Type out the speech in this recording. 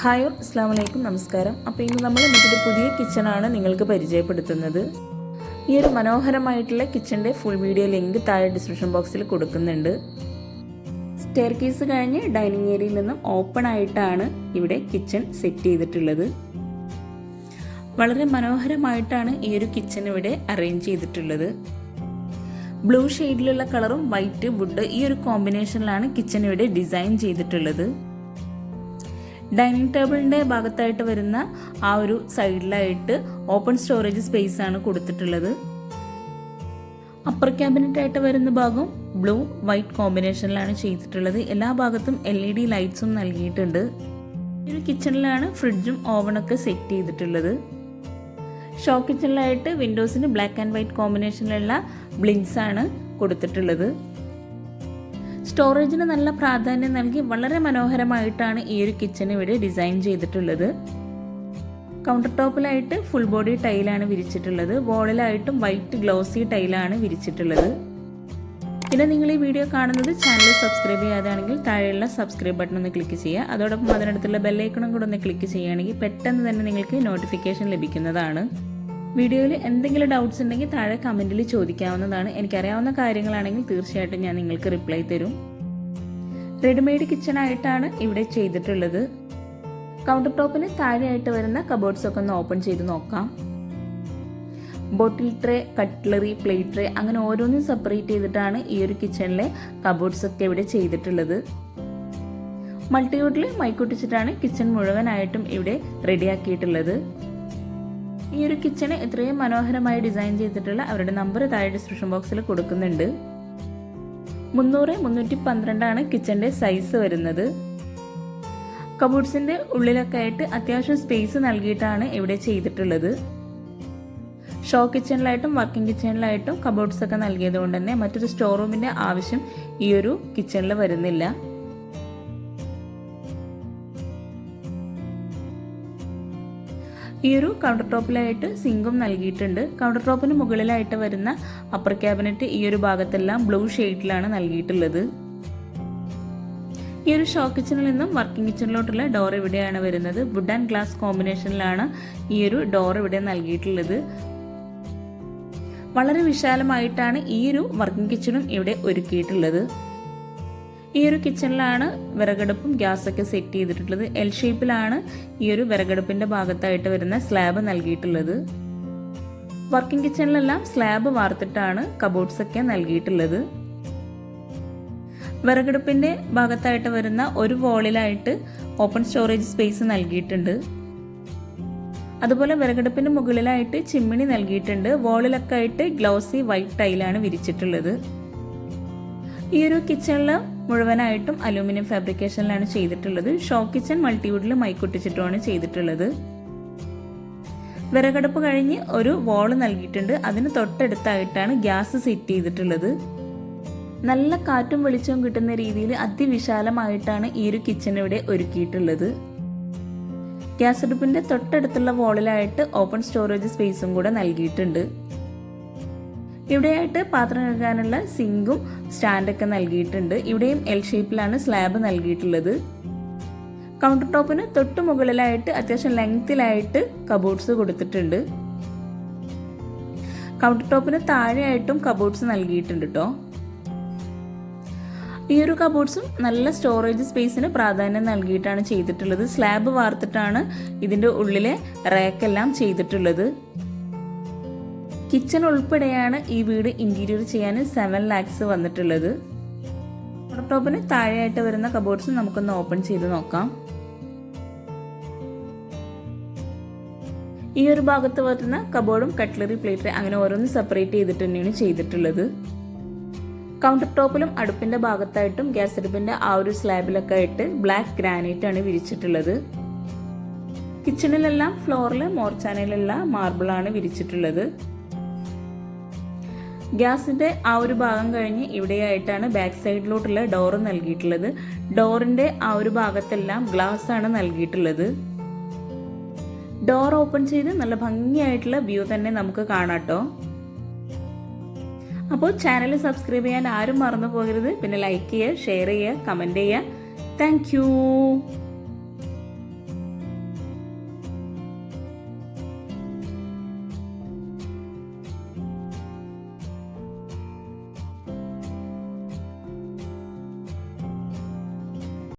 Hi അസ്സാം വലൈക്കും നമസ്കാരം. അപ്പോൾ ഇന്ന് നമ്മൾ മറ്റൊരു പുതിയ കിച്ചണാണ് നിങ്ങൾക്ക് പരിചയപ്പെടുത്തുന്നത്. ഈ ഒരു മനോഹരമായിട്ടുള്ള കിച്ചന്റെ ഫുൾ വീഡിയോ ലിങ്ക് താഴെ ഡിസ്ക്രിപ്ഷൻ ബോക്സിൽ കൊടുക്കുന്നുണ്ട്. സ്റ്റെയർ കേസ് കഴിഞ്ഞ് ഡൈനിങ് ഏരിയയിൽ നിന്നും ഓപ്പൺ ആയിട്ടാണ് ഇവിടെ കിച്ചൺ സെറ്റ് ചെയ്തിട്ടുള്ളത്. വളരെ മനോഹരമായിട്ടാണ് ഈ ഒരു കിച്ചൺ ഇവിടെ അറേഞ്ച് ചെയ്തിട്ടുള്ളത്. ബ്ലൂ ഷെയ്ഡിലുള്ള കളറും വൈറ്റ് വുഡ് ഈ ഒരു കോമ്പിനേഷനിലാണ് കിച്ചൺ ഇവിടെ ഡിസൈൻ ചെയ്തിട്ടുള്ളത്. ഡൈനിങ് ടേബിളിന്റെ ഭാഗത്തായിട്ട് വരുന്ന ആ ഒരു സൈഡിലായിട്ട് ഓപ്പൺ സ്റ്റോറേജ് സ്പേസ് ആണ് കൊടുത്തിട്ടുള്ളത്. അപ്പർ ക്യാബിനറ്റ് ആയിട്ട് വരുന്ന ഭാഗം ബ്ലൂ വൈറ്റ് കോമ്പിനേഷനിലാണ് ചെയ്തിട്ടുള്ളത്. എല്ലാ ഭാഗത്തും എൽ ഇ ഡി ലൈറ്റ്സും നൽകിയിട്ടുണ്ട്. ഈ ഒരു കിച്ചണിലാണ് ഫ്രിഡ്ജും ഓവണൊക്കെ സെറ്റ് ചെയ്തിട്ടുള്ളത്. ഷോ കിച്ചണിലായിട്ട് വിൻഡോസിന് ബ്ലാക്ക് ആൻഡ് വൈറ്റ് കോമ്പിനേഷനിലുള്ള ബ്ലിങ്സ് ആണ് കൊടുത്തിട്ടുള്ളത്. സ്റ്റോറേജിന് നല്ല പ്രാധാന്യം നൽകി വളരെ മനോഹരമായിട്ടാണ് ഈ ഒരു കിച്ചൺ ഇവിടെ ഡിസൈൻ ചെയ്തിട്ടുള്ളത്. കൗണ്ടർ ടോപ്പിലായിട്ട് ഫുൾ ബോഡി ടൈലാണ് വിരിച്ചിട്ടുള്ളത്. വോളിലായിട്ടും വൈറ്റ് ഗ്ലോസി ടൈലാണ് വിരിച്ചിട്ടുള്ളത്. പിന്നെ നിങ്ങൾ ഈ വീഡിയോ കാണുന്നത് ചാനൽ സബ്സ്ക്രൈബ് ചെയ്യാതാണെങ്കിൽ താഴെയുള്ള സബ്സ്ക്രൈബ് ബട്ടൺ ഒന്ന് ക്ലിക്ക് ചെയ്യുക. അതോടൊപ്പം അതിനടുത്തുള്ള ബെല്ലൈക്കണും കൂടെ ഒന്ന് ക്ലിക്ക് ചെയ്യുകയാണെങ്കിൽ പെട്ടെന്ന് തന്നെ നിങ്ങൾക്ക് നോട്ടിഫിക്കേഷൻ ലഭിക്കുന്നതാണ്. വീഡിയോയിൽ എന്തെങ്കിലും ഡൗട്ട്സ് ഉണ്ടെങ്കിൽ താഴെ കമന്റിൽ ചോദിക്കാവുന്നതാണ്. എനിക്കറിയാവുന്ന കാര്യങ്ങളാണെങ്കിൽ തീർച്ചയായിട്ടും ഞാൻ നിങ്ങൾക്ക് റിപ്ലൈ തരും. റെഡിമെയ്ഡ് കിച്ചൺ ആയിട്ടാണ് ഇവിടെ ചെയ്തിട്ടുള്ളത്. കൗണ്ടർ ടോപ്പിന് താഴെയായിട്ട് വരുന്ന കബോർഡ്സ് ഒക്കെ ഒന്ന് ഓപ്പൺ ചെയ്ത് നോക്കാം. Bottle tray cutlery plate tray അങ്ങനെ ഓരോന്നും സെപ്പറേറ്റ് ചെയ്തിട്ടാണ് ഈ ഒരു കിച്ചണിലെ കബോർഡ്സ് ഒക്കെ ഇവിടെ ചെയ്തിട്ടുള്ളത്. മൾട്ടിയൂട്ടിൽ മൈക്കൊട്ടിച്ചിട്ടാണ് കിച്ചൺ മുഴുവനായിട്ടും ഇവിടെ റെഡിയാക്കിയിട്ടുള്ളത് ഈ ഒരു കിച്ചണ് ഇത്രയും മനോഹരമായി ഡിസൈൻ ചെയ്തിട്ടുള്ള അവരുടെ നമ്പർ താഴെ ഡിസ്ക്രിപ്ഷൻ ബോക്സിൽ കൊടുക്കുന്നുണ്ട്. മുന്നൂറ് മുന്നൂറ്റി പന്ത്രണ്ടാണ് കിച്ചന്റെ സൈസ് വരുന്നത്. കബോർഡ്സിന്റെ ഉള്ളിലൊക്കെ ആയിട്ട് അത്യാവശ്യം സ്പേസ് നൽകിയിട്ടാണ് ഇവിടെ ചെയ്തിട്ടുള്ളത്. ഷോ കിച്ചണിലായിട്ടും വർക്കിംഗ് കിച്ചണിലായിട്ടും കബോർഡ്സ് ഒക്കെ നൽകിയത് കൊണ്ട് തന്നെ മറ്റൊരു സ്റ്റോർ റൂമിന്റെ ആവശ്യം ഈ ഒരു കിച്ചണിൽ വരുന്നില്ല. ഈ ഒരു കൗണ്ടർ ടോപ്പിലായിട്ട് സിങ്കും നൽകിയിട്ടുണ്ട്. കൗണ്ടർ ടോപ്പിന് മുകളിലായിട്ട് വരുന്ന അപ്പർ ക്യാബിനറ്റ് ഈ ഒരു ഭാഗത്തെല്ലാം ബ്ലൂ ഷെയ്ഡിലാണ് നൽകിയിട്ടുള്ളത്. ഈ ഒരു ഷോ കിച്ചണിൽ നിന്നും വർക്കിംഗ് കിച്ചണിലോട്ടുള്ള ഡോർ ഇവിടെയാണ് വരുന്നത്. വുഡ് ആൻഡ് ഗ്ലാസ് കോമ്പിനേഷനിലാണ് ഈ ഒരു ഡോർ ഇവിടെ നൽകിയിട്ടുള്ളത്. വളരെ വിശാലമായിട്ടാണ് ഈ ഒരു വർക്കിംഗ് കിച്ചണും ഇവിടെ ഒരുക്കിയിട്ടുള്ളത്. ഈ ഒരു കിച്ചണിലാണ് വിറകടുപ്പും ഗ്യാസൊക്കെ സെറ്റ് ചെയ്തിട്ടുള്ളത്. എൽ ഷേപ്പിലാണ് ഈ ഒരു വിറകടുപ്പിന്റെ ഭാഗത്തായിട്ട് വരുന്ന സ്ലാബ് നൽകിയിട്ടുള്ളത്. വർക്കിംഗ് കിച്ചണിലെല്ലാം സ്ലാബ് വാർത്തിട്ടാണ് കബോർഡ്സ് ഒക്കെ നൽകിയിട്ടുള്ളത്. വിറകടുപ്പിന്റെ ഭാഗത്തായിട്ട് വരുന്ന ഒരു വോളിലായിട്ട് ഓപ്പൺ സ്റ്റോറേജ് സ്പേസ് നൽകിയിട്ടുണ്ട്. അതുപോലെ വിറകടുപ്പിന്റെ മുകളിലായിട്ട് ചിമ്മിണി നൽകിയിട്ടുണ്ട്. വോളിലൊക്കെ ആയിട്ട് ഗ്ലോസി വൈറ്റ് ടൈലാണ് വിരിച്ചിട്ടുള്ളത്. ഈ ഒരു കിച്ചണിൽ മുഴുവനായിട്ടും അലൂമിനിയം ഫാബ്രിക്കേഷനിലാണ് ചെയ്തിട്ടുള്ളത്. ഷോ കിച്ചൺ മൾട്ടിവുഡിൽ മൈക്കൊട്ടിച്ചിട്ടുമാണ് ചെയ്തിട്ടുള്ളത്. വിറകടുപ്പ് കഴിഞ്ഞ് ഒരു വോൾ നൽകിയിട്ടുണ്ട്. അതിന് തൊട്ടടുത്തായിട്ടാണ് ഗ്യാസ് സെറ്റ് ചെയ്തിട്ടുള്ളത്. നല്ല കാറ്റും വെളിച്ചവും കിട്ടുന്ന രീതിയിൽ അതിവിശാലമായിട്ടാണ് ഈ ഒരു കിച്ചൺ ഇവിടെ ഒരുക്കിയിട്ടുള്ളത്. ഗ്യാസ് അടുപ്പിന്റെ തൊട്ടടുത്തുള്ള വോളിലായിട്ട് ഓപ്പൺ സ്റ്റോറേജ് സ്പേസും കൂടെ നൽകിയിട്ടുണ്ട്. ഇവിടെയായിട്ട് പാത്രം കഴുകാനുള്ള സിങ്കും സ്റ്റാൻഡൊക്കെ നൽകിയിട്ടുണ്ട്. ഇവിടെയും എൽ ഷേപ്പിലാണ് സ്ലാബ് നൽകിയിട്ടുള്ളത്. കൗണ്ടർ ടോപ്പിന് തൊട്ട് മുകളിലായിട്ട് അത്യാവശ്യം ലെങ്ത്തിലായിട്ട് കബോർഡ്സ് കൊടുത്തിട്ടുണ്ട്. കൗണ്ടർ ടോപ്പിന് താഴെയായിട്ടും കബോർഡ്സ് നൽകിയിട്ടുണ്ട് കേട്ടോ ഈ ഒരു കബോർഡ്സും നല്ല സ്റ്റോറേജ് സ്പേസിന് പ്രാധാന്യം നൽകിയിട്ടാണ് ചെയ്തിട്ടുള്ളത്. സ്ലാബ് വാർത്തിട്ടാണ് ഇതിന്റെ ഉള്ളിലെ റാക്കെല്ലാം ചെയ്തിട്ടുള്ളത്. കിച്ചൺ ഉൾപ്പെടെയാണ് ഈ വീട് ഇന്റീരിയർ ചെയ്യാൻ സെവൻ ലാക്സ് വന്നിട്ടുള്ളത്. ടോപ്പിന് താഴെയായിട്ട് വരുന്ന കബോർഡ്സ് നമുക്കൊന്ന് ഓപ്പൺ ചെയ്ത് നോക്കാം. ഈ ഒരു ഭാഗത്ത് വരുന്ന കബോർഡും കട്ട്ലറി പ്ലേറ്റ് അങ്ങനെ ഓരോന്ന് സെപ്പറേറ്റ് ചെയ്തിട്ട് തന്നെയാണ് ചെയ്തിട്ടുള്ളത്. കൗണ്ടർ ടോപ്പിലും അടുപ്പിന്റെ ഭാഗത്തായിട്ടും ഗ്യാസ് അടുപ്പിന്റെ ആ ഒരു സ്ലാബിലൊക്കെ ആയിട്ട് ബ്ലാക്ക് ഗ്രാനൈറ്റ് ആണ് വിരിച്ചിട്ടുള്ളത്. കിച്ചണിലെല്ലാം ഫ്ലോറിൽ മോർച്ചാനയിലുള്ള മാർബിളാണ് വിരിച്ചിട്ടുള്ളത്. ഗ്യാസിന്റെ ആ ഒരു ഭാഗം കഴിഞ്ഞ് ഇവിടെയായിട്ടാണ് ബാക്ക് സൈഡിലോട്ടുള്ള ഡോർ നൽകിയിട്ടുള്ളത്. ഡോറിന്റെ ആ ഒരു ഭാഗത്തെല്ലാം ഗ്ലാസ് ആണ് നൽകിയിട്ടുള്ളത്. ഡോർ ഓപ്പൺ ചെയ്ത് നല്ല ഭംഗിയായിട്ടുള്ള വ്യൂ തന്നെ നമുക്ക് കാണാട്ടോ. അപ്പോൾ ചാനൽ സബ്സ്ക്രൈബ് ചെയ്യാൻ ആരും മറന്നു പോകരുത്. പിന്നെ ലൈക്ക് ചെയ്യുക ഷെയർ ചെയ്യുക കമന്റ് ചെയ്യുക. താങ്ക്